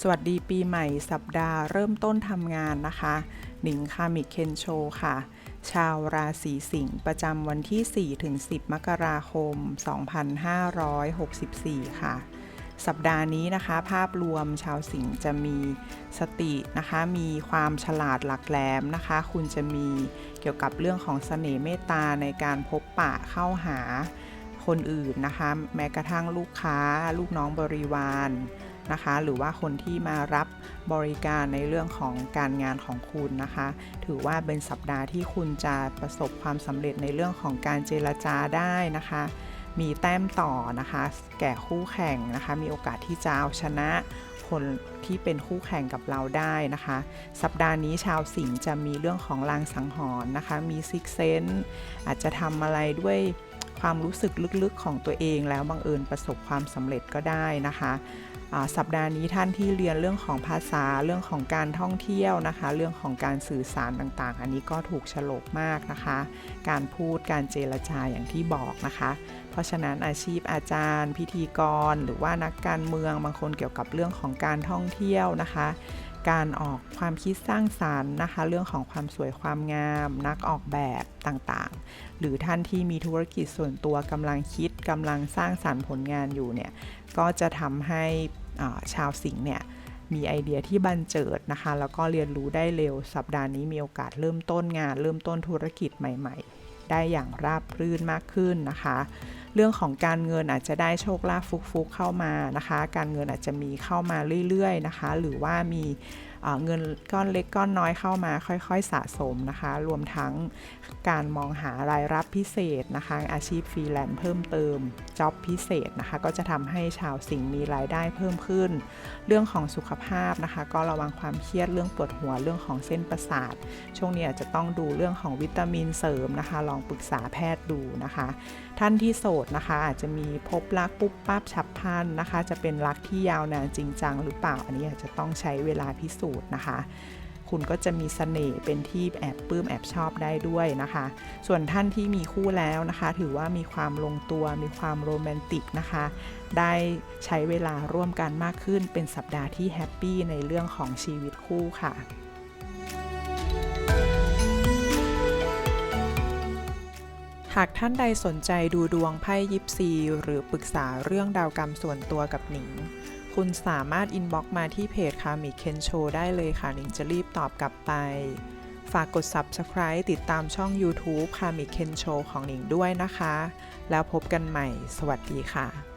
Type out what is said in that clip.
สวัสดีปีใหม่สัปดาห์เริ่มต้นทำงานนะคะ หนิงคามิเคนโชค่ะ ชาวราศีสิงห์ประจำวันที่ 4 ถึง 10 มกราคม 2564 ค่ะ สัปดาห์นี้นะคะ ภาพรวมชาวสิงห์จะมีสตินะคะ มีความฉลาดหลักแหลมนะคะ คุณจะมีเกี่ยวกับเรื่องของเสน่ห์เมตตาในการพบปะเข้าหาคนอื่นนะคะ แม้กระทั่งลูกค้า ลูกน้องบริวาร นะคะ หรือว่าคนที่มารับบริการในเรื่องของการงานของคุณนะคะ ถือว่าเป็นสัปดาห์ที่คุณจะประสบความสำเร็จในเรื่องของการเจรจาได้นะคะ มีแต้มต่อนะคะ แก่คู่แข่งนะคะ มีโอกาสที่จะเอาชนะคนที่เป็นคู่แข่งกับเราได้นะคะ สัปดาห์นี้ชาวสิงห์จะมีเรื่องของลางสังหรณ์นะคะ มีซิกเซนอาจจะทำอะไรด้วย ความรู้สึกลึกๆของตัวเองแล้วบังเอิญประสบความสำเร็จก็ได้นะคะสัปดาห์นี้ท่านที่เรียนเรื่องของภาษาเรื่องของการท่องเที่ยวนะคะ เรื่องของการสื่อสารต่างๆ อันนี้ก็ถูกฉลกมากนะคะ การพูดการเจรจาอย่างที่บอกนะคะ เพราะฉะนั้นอาชีพอาจารย์ พิธีกร หรือว่านักการเมืองบางคนเกี่ยวกับเรื่องของการท่องเที่ยวนะคะ การออกความคิดสร้างสารรค์นะคะ เรื่องของความสวยความงาม นักออกแบบต่างๆ หรือท่านที่มีธุรกิจส่วนตัวกำลังคิดกำลังสร้างสารรค์ผลงานอยู่เนี่ยก็จะทำให้ชาวสิงห์เนี่ยมีไอเดียที่บันเจิดนะคะ แล้วก็เรียนรู้ได้เร็วสัปดาห์นี้มีโอกาสเริ่มต้นงาน เริ่มต้นธุรกิจใหม่ ๆ ได้อย่างราบรื่นมากขึ้นนะคะ เรื่องของการเงินอาจจะได้โชคลาภฟุกๆเข้ามานะคะ การเงินอาจจะมีเข้ามาเรื่อยๆนะคะ หรือว่ามี เงินก้อนเล็กก้อนน้อยเข้ามาค่อยๆสะสมนะคะ รวมทั้งการมองหารายรับพิเศษนะคะ อาชีพฟรีแลนซ์เพิ่มเติมจ็อบพิเศษนะคะ ก็จะทำให้ชาวสิงห์มีรายได้เพิ่มขึ้น เรื่องของสุขภาพนะคะ ก็ระวังความเครียดเรื่องปวดหัวเรื่องของเส้นประสาท ช่วงนี้อาจจะต้องดูเรื่องของวิตามินเสริมนะคะ ลองปรึกษาแพทย์ดูนะคะ ท่านที่โสดนะคะอาจจะมีพบรักปุ๊บปั๊บฉับพลันนะคะ จะเป็นรักที่ยาวนานจริงจังหรือเปล่าอันนี้อาจจะต้องใช้เวลาพิสูจน์นะคะ คุณก็จะมีเสน่ห์เป็นที่แอบปลื้มแอบชอบได้ด้วยนะคะ ส่วนท่านที่มีคู่แล้วนะคะ ถือว่ามีความลงตัวมีความโรแมนติกนะคะ ได้ใช้เวลาร่วมกันมากขึ้นเป็นสัปดาห์ที่แฮปปี้ในเรื่องของชีวิตคู่ค่ะหากท่านใดสนใจดูดวงไพ่ยิปซี หรือปรึกษาเรื่องดาวกรรมส่วนตัวกับหนิง คุณสามารถอินบ็อกมาที่เพจคามิเคนโชได้เลยค่ะนิงจะรีบตอบกลับไป ฝากกด Subscribe ติดตามช่อง YouTube คามิเคนโชของหนิงด้วยนะคะ แล้วพบกันใหม่ สวัสดีค่ะ